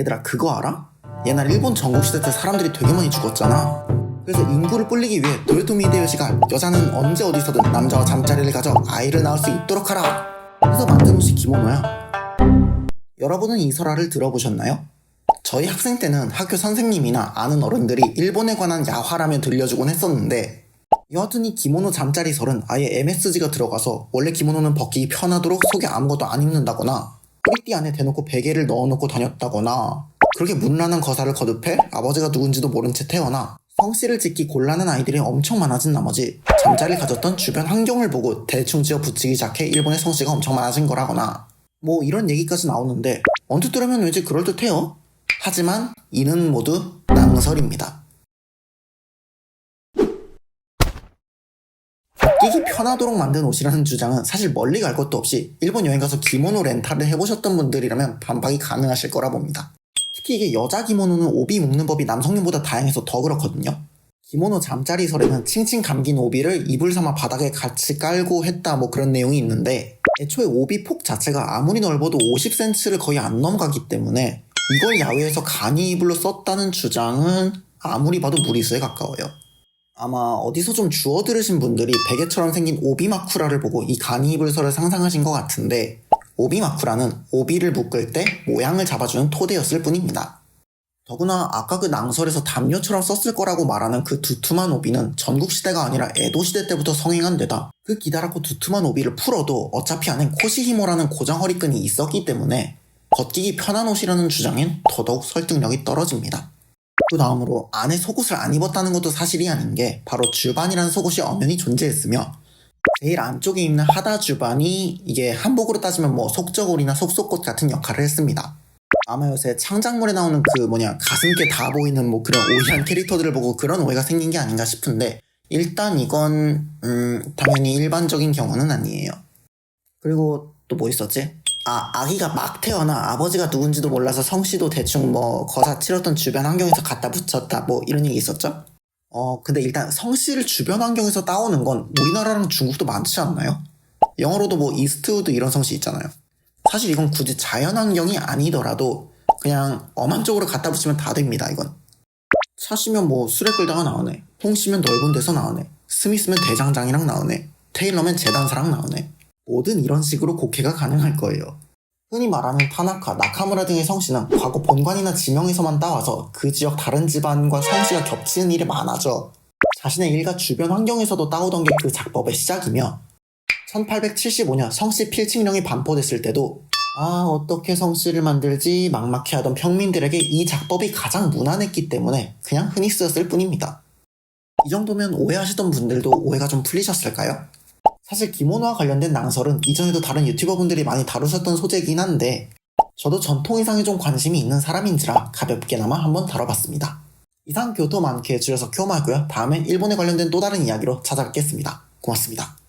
얘들아 그거 알아? 옛날 일본 전국시대 때 사람들이 되게 많이 죽었잖아 그래서 인구를 불리기 위해 도요토미 히데요시가 여자는 언제 어디서든 남자와 잠자리를 가져 아이를 낳을 수 있도록 하라 그래서 만든 옷이 기모노야 여러분은 이 설화를 들어보셨나요? 저희 학생 때는 학교 선생님이나 아는 어른들이 일본에 관한 야화라며 들려주곤 했었는데 여하튼 이 기모노 잠자리 설은 아예 MSG가 들어가서 원래 기모노는 벗기기 편하도록 속에 아무것도 안 입는다거나 허리띠 안에 대놓고 베개를 넣어놓고 다녔다거나 그렇게 문란한 거사를 거듭해 아버지가 누군지도 모른 채 태어나 성씨를 짓기 곤란한 아이들이 엄청 많아진 나머지 잠자리를 가졌던 주변 환경을 보고 대충 지어 붙이기 시작해 일본의 성씨가 엄청 많아진 거라거나 뭐 이런 얘기까지 나오는데 언뜻 들으면 왠지 그럴듯해요. 하지만 이는 모두 낭설입니다. 벗기기 편하도록 만든 옷이라는 주장은 사실 멀리 갈 것도 없이 일본 여행 가서 기모노 렌탈을 해보셨던 분들이라면 반박이 가능하실 거라 봅니다. 특히 이게 여자 기모노는 오비 묶는 법이 남성용보다 다양해서 더 그렇거든요. 기모노 잠자리설에는 칭칭 감긴 오비를 이불 삼아 바닥에 같이 깔고 했다 뭐 그런 내용이 있는데 애초에 오비 폭 자체가 아무리 넓어도 50cm를 거의 안 넘어가기 때문에 이걸 야외에서 간이 이불로 썼다는 주장은 아무리 봐도 무리수에 가까워요. 아마 어디서 좀 주워 들으신 분들이 베개처럼 생긴 오비마쿠라를 보고 이 간이 이불설을 상상하신 것 같은데 오비마쿠라는 오비를 묶을 때 모양을 잡아주는 토대였을 뿐입니다. 더구나 아까 그 낭설에서 담요처럼 썼을 거라고 말하는 그 두툼한 오비는 전국시대가 아니라 에도시대 때부터 성행한 데다 그 기다랗고 두툼한 오비를 풀어도 어차피 안엔 코시히모라는 고정 허리끈이 있었기 때문에 벗기기 편한 옷이라는 주장엔 더더욱 설득력이 떨어집니다. 그 다음으로 안에 속옷을 안 입었다는 것도 사실이 아닌 게 바로 주반이라는 속옷이 엄연히 존재했으며 제일 안쪽에 입는 하다 주반이 이게 한복으로 따지면 뭐 속저고리나 속속옷 같은 역할을 했습니다. 아마 요새 창작물에 나오는 그 뭐냐 가슴께 다 보이는 뭐 그런 오해한 캐릭터들을 보고 그런 오해가 생긴 게 아닌가 싶은데 일단 이건 음 당연히 일반적인 경우는 아니에요. 그리고 또 뭐 있었지? 아 아기가 막 태어나 아버지가 누군지도 몰라서 성씨도 대충 뭐 거사 치렀던 주변 환경에서 갖다 붙였다 뭐 이런 얘기 있었죠? 어 근데 일단 성씨를 주변 환경에서 따오는 건 우리나라랑 중국도 많지 않나요? 영어로도 뭐 이스트우드 이런 성씨 있잖아요. 사실 이건 굳이 자연 환경이 아니더라도 그냥 엄한 쪽으로 갖다 붙이면 다 됩니다, 이건. 차 시면 뭐 술에 끌다가 나오네. 홍 시면 넓은 데서 나오네. 스미스면 대장장이랑 나오네. 테일러면 재단사랑 나오네. 뭐든 이런 식으로 곡해가 가능할 거예요. 흔히 말하는 타나카, 나카무라 등의 성씨는 과거 본관이나 지명에서만 따와서 그 지역 다른 집안과 성씨가 겹치는 일이 많아져. 자신의 일가 주변 환경에서도 따오던 게 그 작법의 시작이며 1875년 성씨 필칙령이 반포됐을 때도 아 어떻게 성씨를 만들지 막막해 하던 평민들에게 이 작법이 가장 무난했기 때문에 그냥 흔히 쓰였을 뿐입니다. 이 정도면 오해하시던 분들도 오해가 좀 풀리셨을까요? 사실 기모노와 관련된 낭설은 이전에도 다른 유튜버 분들이 많이 다루셨던 소재이긴 한데 저도 전통의상에 좀 관심이 있는 사람인지라 가볍게나마 한번 다뤄봤습니다. 이상 교토 많게 줄여서 쿄마고요. 다음엔 일본에 관련된 또 다른 이야기로 찾아뵙겠습니다. 고맙습니다.